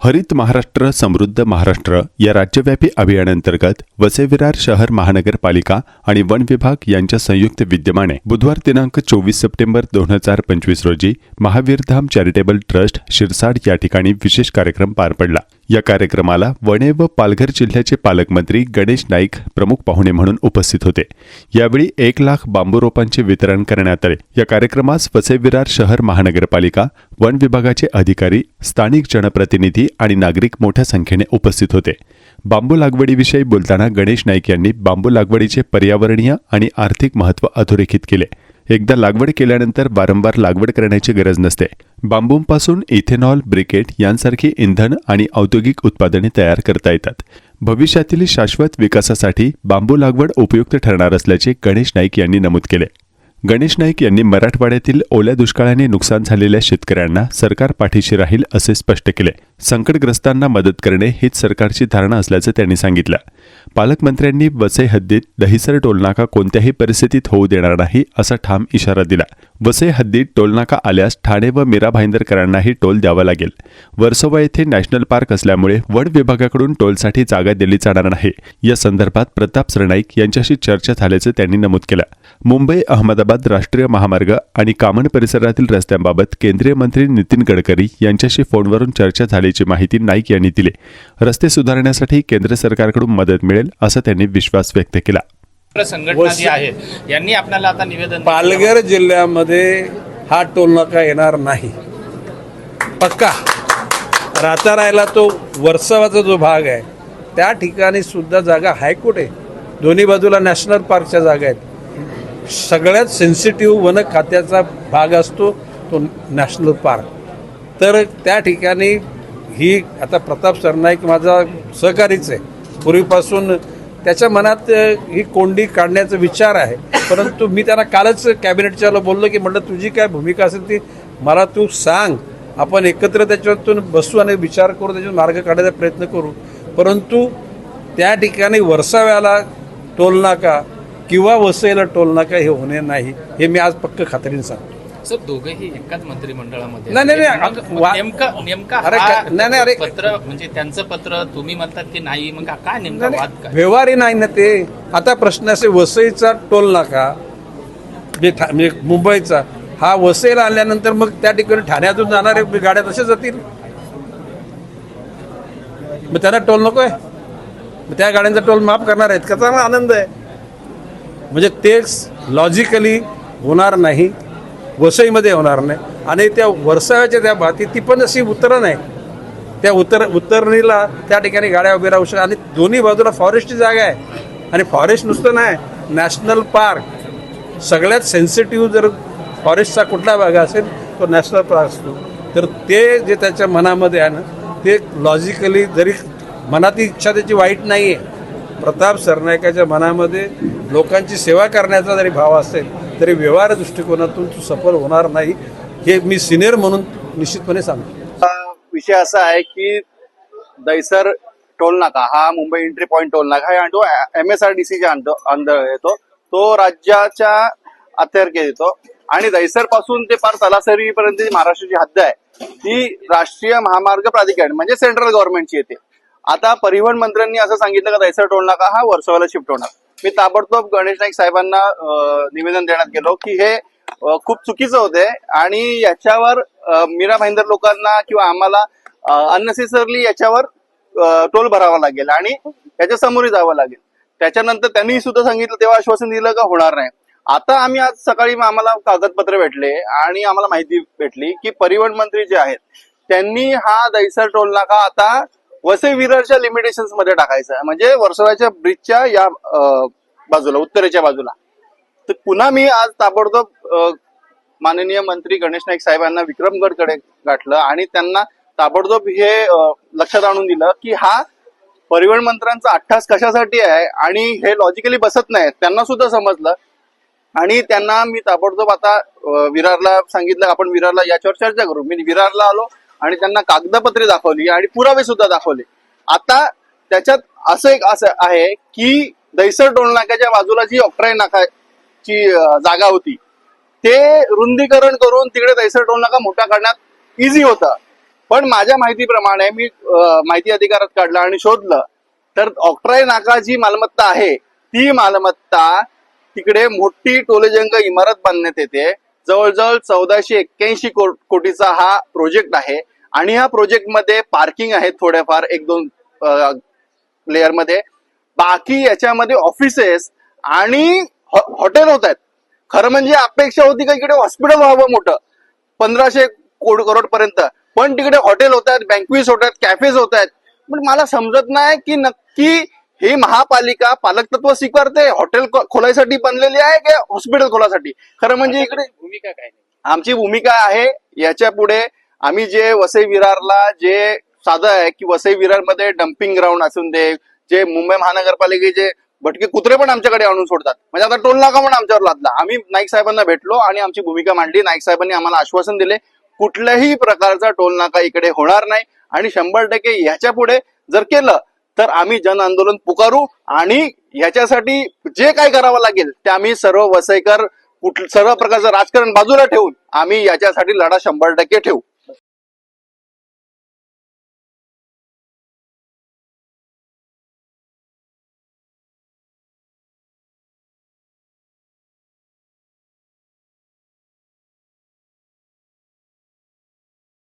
हरित महाराष्ट्र समृद्ध महाराष्ट्र या राज्यव्यापी अभियानांतर्गत वसेविरार शहर महानगरपालिका आणि वन विभाग यांच्या संयुक्त विद्यमाने बुधवार दिनांक चोवीस सप्टेंबर दोन हजार पंचवीस रोजी महावीरधाम चॅरिटेबल ट्रस्ट शिरसाड या ठिकाणी विशेष कार्यक्रम पार पडला. या कार्यक्रमाला वणे व पालघर जिल्ह्याचे पालकमंत्री गणेश नाईक प्रमुख पाहुणे म्हणून उपस्थित होते. यावेळी एक लाख बांबू रोपांचे वितरण करण्यात आले. या कार्यक्रमास वसेविरार शहर महानगरपालिका वन विभागाचे अधिकारी स्थानिक जनप्रतिनिधी आणि नागरिक मोठ्या संख्येने उपस्थित होते. बांबू लागवडीविषयी बोलताना गणेश नाईक यांनी बांबू लागवडीचे पर्यावरणीय आणि आर्थिक महत्त्व अधोरेखित केले. एकदा लागवड केल्यानंतर वारंवार लागवड करण्याची गरज नसते. बांबूंपासून इथेनॉल ब्रिकेट यांसारखी इंधन आणि औद्योगिक उत्पादने तयार करता येतात. भविष्यातील शाश्वत विकासासाठी बांबू लागवड उपयुक्त ठरणार असल्याचे गणेश नाईक यांनी नमूद केले. गणेश नाईक यांनी मराठवाड्यातील ओल्या दुष्काळाने नुकसान झालेल्या शेतकऱ्यांना सरकार पाठीशी राहील असे स्पष्ट केले. संकटग्रस्तांना मदत करणे हीच सरकारची धारणा असल्याचं त्यांनी सांगितलं. पालकमंत्र्यांनी वसई हद्दीत दहिसर टोलनाका कोणत्याही परिस्थितीत होऊ देणार नाही असा ठाम इशारा दिला. वसई हद्दीत टोलनाका आल्यास ठाणे व मीरा भाईंदरकरांनाही टोल द्यावा लागेल. वर्सोवा येथे नॅशनल पार्क असल्यामुळे वन विभागाकडून टोलसाठी जागा दिली जाणार नाही. या संदर्भात प्रताप सरनाईक यांच्याशी चर्चा झाल्याचं त्यांनी नमूद केलं. मुंबई अहमदाबाद राष्ट्रीय महामार्ग आणि कामन परिसरातील रस्त्यांबाबत केंद्रीय मंत्री नितीन गडकरी यांच्याशी फोनवरून चर्चा झाल्याची माहिती नाईक यांनी दिली. रस्ते सुधारण्यासाठी केंद्र सरकारकडून मदत मिळेल असा त्यांनी विश्वास व्यक्त केला. संघटना जी आहे यांनी आपल्याला आता निवेदन पालघर जिल्ह्यामध्ये हा टोल नाका येणार नाही. पक्का. राहता राहिला तो वर्सवाचा जो भाग आहे त्या ठिकाणी सुद्धा जागा हायकोर्ट आहे. दोन्ही बाजूला नॅशनल पार्कच्या जागा आहेत. सगळ्यात सेन्सिटिव्ह वन खात्याचा भाग असतो तो नॅशनल पार्क. तर त्या ठिकाणी ही आता प्रताप सरनाईक माझा सहकारीच आहे. पूर्वीपासून त्याच्या मनात ही कोंडी काढण्याचा विचार आहे. परंतु मी त्यांना कालच कॅबिनेटच्याला बोललो की म्हटलं तुझी काय भूमिका असेल ती मला तू सांग. आपण एकत्र त्याच्यातून बसू आणि विचार करू त्याच्यातून मार्ग काढायचा प्रयत्न करू. परंतु त्या ठिकाणी वर्षाव्याला टोल नाका किंवा वसईला टोल नाका हे होणे नाही हे मी आज पक्क खात्रीने सांगतो. सर दोघेही एकाच मंत्रिमंडळामध्ये नाही, नाही, नेमका नेमका अरे का- नाही, नाही, अरे- पत्र म्हणजे त्यांचं पत्र तुम्ही म्हणतात की नाही मग काय नेमका वाद काय? व्यवहारी नाही ना ते. आता प्रश्न असे वसईचा टोल नाका. म्हणजे मुंबईचा हा वसईला आल्यानंतर मग त्या ठिकाणी ठाण्यातून जाणारे गाड्या तशाच जातील? मग त्यांना टोल नको आहे मग त्या गाड्यांचा टोल माफ करणार आहेत का? चांगला आनंद आहे. म्हणजे ते लॉजिकली होणार नाही. वसईमध्ये होणार नाही. आणि त्या वर्षाच्या त्या भाती ती पण अशी उतरण आहे त्या उतर उतरणीला त्या ठिकाणी गाड्या उभ्या राहू शकतात. आणि दोन्ही बाजूला फॉरेस्टची जागा आहे. आणि फॉरेस्ट नुसतं नाही नॅशनल पार्क सगळ्यात सेन्सिटिव्ह जर फॉरेस्टचा कुठला भाग असेल तो नॅशनल पार्क असतो. तर ते जे त्याच्या मनामध्ये आहे ना ते लॉजिकली जरी मनातील इच्छा त्याची वाईट नाही आहे प्रताप सरनायकाच्या मनामध्ये लोकांची सेवा करण्याचा जरी भाव असेल तरी व्यवहार दृष्टिकोनातून तू सफल होणार नाही हे मी सिनियर म्हणून निश्चितपणे सांगतो. विषय असा आहे की दैसर टोल नाका हा मुंबई एंट्री पॉईंट टोल नाका आणि तो एम एस आर डी सीच्या अंदर येतो. तो राज्याच्या अखत्यारकेत येतो. आणि दैसरपासून ते पार तलासरीपर्यंत जी महाराष्ट्राची हद्द आहे. ती राष्ट्रीय महामार्ग प्राधिकरण म्हणजे सेंट्रल गव्हर्नमेंटची येते. आता परिवहन मंत्र्यांनी असं सांगितलं का दैसर टोल नाका हा वर्सोवाला शिफ्ट होणार. मी ताबडतोब गणेश नाईक साहेबांना निवेदन देण्यात गेलो की हे खूप चुकीचं होते आणि याच्यावर मीरा भाईंदर लोकांना किंवा आम्हाला अननेसेसरली याच्यावर टोल भरावा लागेल आणि याच्या समोर जावं लागेल. त्याच्यानंतर त्यांनी सुद्धा सांगितलं तेव्हा आश्वासन दिलं का होणार नाही. आता आम्ही आज सकाळी आम्हाला कागदपत्र भेटले आणि आम्हाला माहिती भेटली की परिवहन मंत्री जे आहेत त्यांनी हा दैसर टोल नाका आता वसई विरारच्या लिमिटेशन्समध्ये टाकायचा आहे. म्हणजे वर्सोवाच्या ब्रिजच्या या बाजूला उत्तरेच्या बाजूला. तर पुन्हा मी आज ताबडतोब माननीय मंत्री गणेश नाईक साहेबांना विक्रमगडकडे गाठलं आणि त्यांना ताबडतोब हे लक्षात आणून दिलं की हा परिवहन मंत्र्यांचा अठ्ठास कशासाठी आहे आणि हे लॉजिकली बसत नाही त्यांना सुद्धा समजलं. आणि त्यांना मी ताबडतोब आता विरारला सांगितलं आपण विरारला याच्यावर चर्चा करू. मी विरारला आलो आणि त्यांना कागदपत्रे दाखवली आणि पुरावे सुद्धा दाखवले. आता त्याच्यात असं एक असं आहे की दहिसर टोल नाक्याच्या बाजूला जी ऑक्ट्राय नाकाची जागा होती ते रुंदीकरण करून तिकडे दहिसर टोल नाका मोठा करण्यात इझी होता. पण माझ्या माहितीप्रमाणे मी माहिती अधिकारात काढलं आणि शोधलं तर ऑक्ट्राय नाका जी मालमत्ता आहे ती मालमत्ता तिकडे मोठी टोलेजंग इमारत बांधण्यात येते. जवळजवळ चौदाशे एक्क्याऐंशी कोटीचा हा प्रोजेक्ट आहे आणि ह्या प्रोजेक्टमध्ये पार्किंग आहेत थोड्याफार एक दोन लेअरमध्ये. बाकी याच्यामध्ये ऑफिसेस आणि हॉटेल होत आहेत. खरं म्हणजे अपेक्षा होती का इकडे हॉस्पिटल व्हावं मोठं? पंधराशे कोड करोड पर्यंत पण तिकडे हॉटेल होत आहेत बँकवीज होत आहेत कॅफेज होत आहेत. पण मला समजत नाही की नक्की ही महापालिका पालकतत्व स्वीकारते हॉटेल खोलायसाठी बनलेली आहे की हॉस्पिटल खोलासाठी? खरं म्हणजे इकडे भूमिका काय आमची भूमिका आहे याच्यापुढे आम्ही जे वसई विरारला जे साधं आहे की वसई विरारमध्ये डम्पिंग ग्राउंड असून दे जे मुंबई महानगरपालिकेचे भटके कुत्रे पण आमच्याकडे आणून सोडतात. म्हणजे आता टोल नाका पण आमच्यावर लादला. आम्ही नाईक साहेबांना भेटलो आणि आमची भूमिका मांडली. नाईक साहेबांनी आम्हाला आश्वासन दिले कुठल्याही प्रकारचा टोल नाका इकडे होणार नाही. आणि शंभर टक्के ह्याच्या पुढे जर केलं तर आम्ही जन आंदोलन पुकारू आणि ह्याच्यासाठी जे काय करावं लागेल ते आम्ही सर्व वसईकर कुठ सर्व प्रकारचं राजकारण बाजूला ठेवून आम्ही याच्यासाठी लढा शंभर टक्के ठेवू.